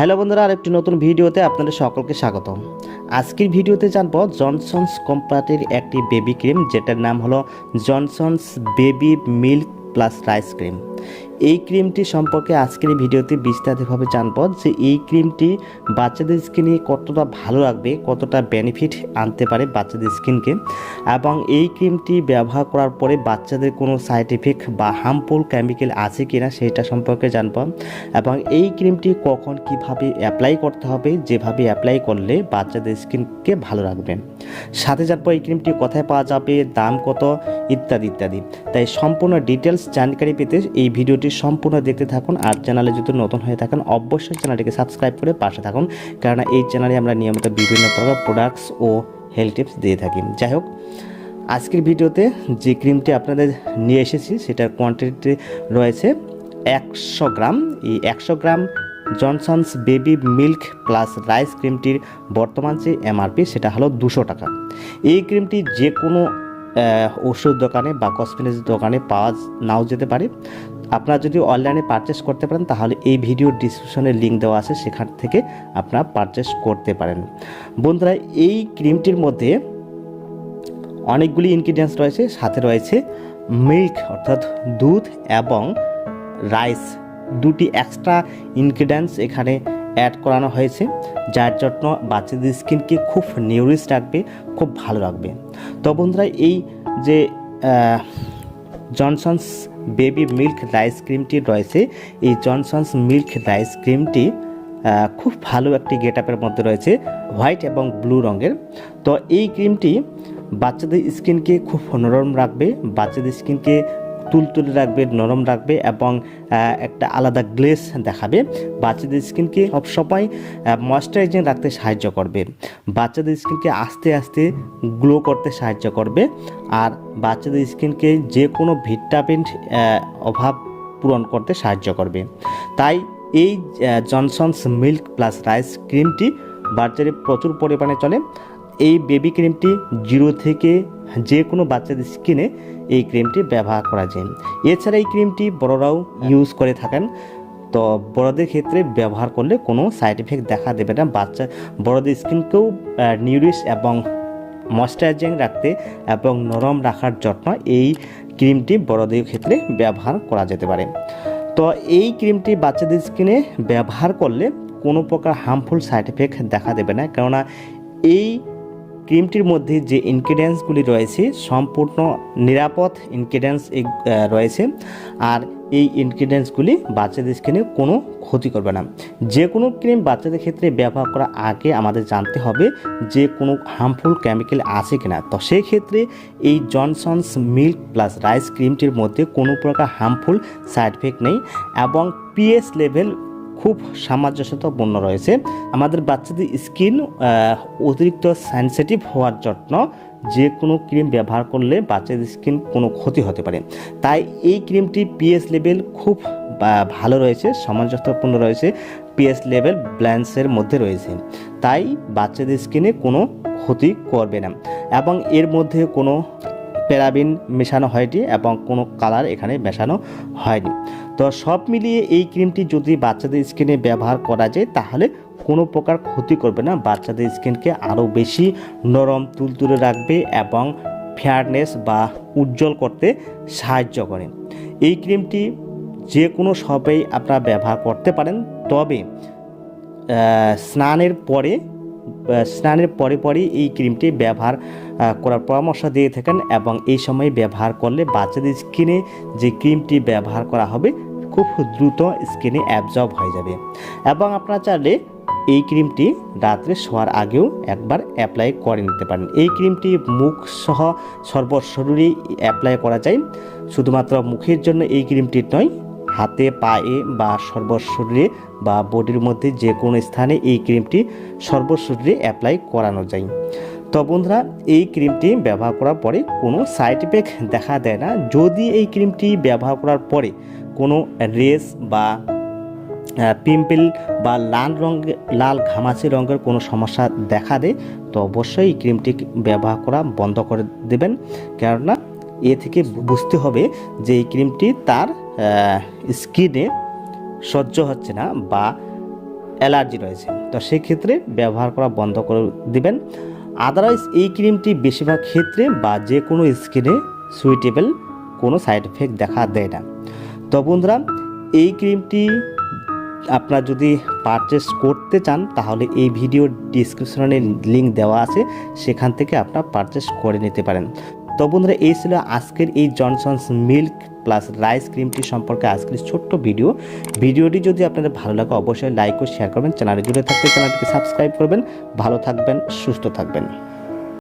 Hello বন্ধুরা, আরেকটি নতুন ভিডিওতে আপনাদের সকলকে স্বাগতম। আজকের ভিডিওতে জানব জনসনস কোম্পানির একটি বেবি ক্রিম, যেটার নাম হলো Johnson's baby milk plus rice cream. এই ক্রিমটি সম্পর্কে আজকের ভিডিওতে বিস্তারিতভাবে জানব যে এই ক্রিমটি বাচ্চাদের স্কিনে কতটা ভালো লাগবে, কতটা বেনিফিট আনতে পারে বাচ্চাদের স্কিনকে এবং এই ক্রিমটি ব্যবহার করার পরে বাচ্চাদের কোনো সাইড এফেক্ট বা হার্মফুল কেমিক্যাল আছে কিনা সেটা সম্পর্কে জানব এবং এই ক্রিমটি কখন কীভাবে অ্যাপ্লাই করতে হবে, যেভাবে অ্যাপ্লাই করলে বাচ্চাদের স্কিনকে ভালো রাখবে। সাথে জানব এই ক্রিমটি কোথায় পাওয়া যাবে দাম কত ইত্যাদি ইত্যাদি। তাই সম্পূর্ণ ডিটেলস জানকারি পেতে এই ভিডিওটি সম্পূর্ণ দেখতে থাকুন আর চ্যানেলে যদি নতুন হয়ে থাকেন, অবশ্যই চ্যানেলটিকে সাবস্ক্রাইব করে পাশে থাকুন। কারণ এই চ্যানেলে আমরা নিয়মিত বিভিন্ন প্রকার প্রোডাক্টস ও হেলথ টিপস দিয়ে থাকি। যাই হোক, আজকের ভিডিওতে যে ক্রিমটি আপনাদের নিয়ে এসেছি, সেটার কোয়ান্টিটি রয়েছে একশো গ্রাম। এই একশো gram Johnson's baby milk plus rice ক্রিমটির বর্তমান যে এমআরপি সেটা হলো দুশো টাকা। এই ক্রিমটি যে কোনো ওষুধ দোকানে বা কসমেটিক্স দোকানে পাওয়া নাও যেতে পারে। আপনারা যদি অনলাইনে পারচেস করতে পারেন, তাহলে এই ভিডিওর ডিসক্রিপশনে লিঙ্ক দেওয়া আছে, সেখান থেকে আপনারা পারচেস করতে পারেন। বন্ধুরা, এই ক্রিমটির মধ্যে অনেকগুলি ইনগ্রিডিয়েন্টস রয়েছে, সাথে রয়েছে মিল্ক অর্থাৎ দুধ এবং রাইস দুটি এক্সট্রা ইনগ্রিডিয়েন্টস এখানে অ্যাড করানো হয়েছে, যার জন্য বাচ্চাদের স্কিনকে খুব নিউরিশ রাখবে, খুব ভালো রাখবে। তো বন্ধুরা, এই যে জনসনস বেবি মিল্ক রাইস ক্রিমটি রয়েছে, এই জনসনস মিল্ক রাইস ক্রিমটি খুব ভালো একটি গেট আপের মধ্যে রয়েছে হোয়াইট এবং ব্লু রঙের। তো এই ক্রিমটি বাচ্চাদের স্কিনকে খুব নরম রাখবে, বাচ্চাদের স্কিনকে তুলতুলে রাখবে, নরম রাখবে এবং একটা আলাদা গ্লেস দেখাবে। বাচ্চাদের স্কিনকে সবসময় ময়শ্চারাইজিং রাখতে সাহায্য করবে। বাচ্চাদের স্কিনকে আস্তে আস্তে গ্লো করতে সাহায্য করবে। আর বাচ্চাদের স্কিনকে যে কোনো ভিটামিন অভাব পূরণ করতে সাহায্য করবে। তাই এই জনসনস মিল্ক প্লাস রাইস ক্রিমটি বাজারে প্রচুর পরিমাণে চলে। এই বেবি ক্রিমটি জিরো থেকে যে কোনো বাচ্চাদের স্কিনে এই ক্রিমটি ব্যবহার করা যায়। এছাড়া এই ক্রিমটি বড়রাও ইউজ করে থাকেন। তো বড়দের ক্ষেত্রে ব্যবহার করলে কোনো সাইড এফেক্ট দেখা দেবে না। বাচ্চা, বড়দের স্কিনকেও নিউরিশ এবং ময়শ্চারাইজিং রাখতে এবং নরম রাখার জন্য এই ক্রিমটি বড়দের ক্ষেত্রে ব্যবহার করা যেতে পারে। তো এই ক্রিমটি বাচ্চাদের স্কিনে ব্যবহার করলে কোনো প্রকার হার্মফুল সাইড এফেক্ট দেখা দেবে না। কেননা এই ক্রিমটির মধ্যে যে ইনগ্রিডিয়েন্টসগুলি রয়েছে, সম্পূর্ণ নিরাপদ ইনগ্রিডিয়েন্টস রয়েছে। আর এই ইনগ্রিডিয়েন্টসগুলি বাচ্চাদের স্কিনে কোনো ক্ষতি করবে না। যে কোনো ক্রিম বাচ্চাদের ক্ষেত্রে ব্যবহার করার আগে আমাদের জানতে হবে যে কোনো হার্মফুল কেমিক্যাল আছে কিনা। তো সেই ক্ষেত্রে এই জনসনস মিল্ক প্লাস রাইস ক্রিমটির মধ্যে কোনো প্রকার হার্মফুল সাইড এফেক্ট নেই এবং পিএস লেভেল খুব সামঞ্জস্যতাপূর্ণ রয়েছে। আমাদের বাচ্চাদের স্কিন অতিরিক্ত সেন্সিটিভ হওয়ার জন্য যে কোনো ক্রিম ব্যবহার করলে বাচ্চাদের স্কিন কোনো ক্ষতি হতে পারে। তাই এই ক্রিমটি পিএস লেভেল খুব ভালো রয়েছে, সামঞ্জস্যপূর্ণ রয়েছে পিএস লেভেল ব্ল্যান্সের মধ্যে রয়েছে। তাই বাচ্চাদের স্কিনে কোনো ক্ষতি করবে না। এবং এর মধ্যে কোনো প্যারাবিন মেশানো হয়নি এবং কোনো কালার এখানে মেশানো হয়নি। তো সব মিলিয়ে এই ক্রিমটি যদি বাচ্চাদের স্কিনে ব্যবহার করা যায়, তাহলে কোনো প্রকার ক্ষতি করবে না। বাচ্চাদের স্কিনকে আরও বেশি নরম, তুলতুলে রাখবে এবং ফেয়ারনেস বা উজ্জ্বল করতে সাহায্য করে। এই ক্রিমটি যে কোনো সবাই আপনারা ব্যবহার করতে পারেন। তবে স্নানের পরে স্নানের পরে পরে এই ক্রিমটি ব্যবহার করার পরামর্শ দিয়ে থাকেন এবং এই সময় ব্যবহার করলে বাচ্চাদের স্কিনে যে ক্রিমটি ব্যবহার করা হবে, খুব দ্রুত স্কিনে অ্যাবজর্ব হয়ে যাবে। এবং আপনারা চাইলে এই ক্রিমটি রাত্রে শোয়ার আগেও একবার অ্যাপ্লাই করে নিতে পারেন। এই ক্রিমটি মুখ সহ সর্বশরীরে অ্যাপ্লাই করা যায়। শুধুমাত্র মুখের জন্য এই ক্রিমটি নয় হাতে, পায়ে বা সর্বশরীরে বা বডির মধ্যে যে কোনো স্থানে এই ক্রিমটি সর্বশরীরে অ্যাপ্লাই করানো যায়। তো বন্ধুরা, এই ক্রিমটি ব্যবহার করার পরে কোনো সাইড এফেক্ট দেখা দেয় না। যদি এই ক্রিমটি ব্যবহার করার পরে কোনো রেস বা পিম্পল বা লাল রঙের লাল ঘামাচি রঙের কোনো সমস্যা দেখা দেয়, তো অবশ্যই এই ক্রিমটি ব্যবহার করা বন্ধ করে দেবেন। কেননা এ থেকে বুঝতে হবে যে এই ক্রিমটি তার স্কিনে সহ্য হচ্ছে না বা অ্যালার্জি রয়েছে। তো সেক্ষেত্রে ব্যবহার করা বন্ধ করে দিবেন। আদারওয়াইজ এই ক্রিমটি বেশিরভাগ ক্ষেত্রে বা যে কোনো স্কিনে সুইটেবল কোনো সাইড এফেক্ট দেখা দেয় না। তো বন্ধুরা, এই ক্রিমটি আপনারা যদি পারচেস করতে চান, তাহলে এই ভিডিও ডিসক্রিপশনে লিঙ্ক দেওয়া আছে। সেখান থেকে আপনারা পারচেস করে নিতে পারেন। তো বন্ধুরা, এই ছিল আজকের এই জনসনস মিল্ক প্লাস রাইস ক্রিমটি সম্পর্কে আজকের ছোট্ট ভিডিও ভিডিওটি যদি আপনাদের ভালো লাগে, অবশ্যই লাইক ও শেয়ার করবেন। চ্যানেলে জুড়ে থাকতে চ্যানেলটিকে সাবস্ক্রাইব করবেন। ভালো থাকবেন, সুস্থ থাকবেন।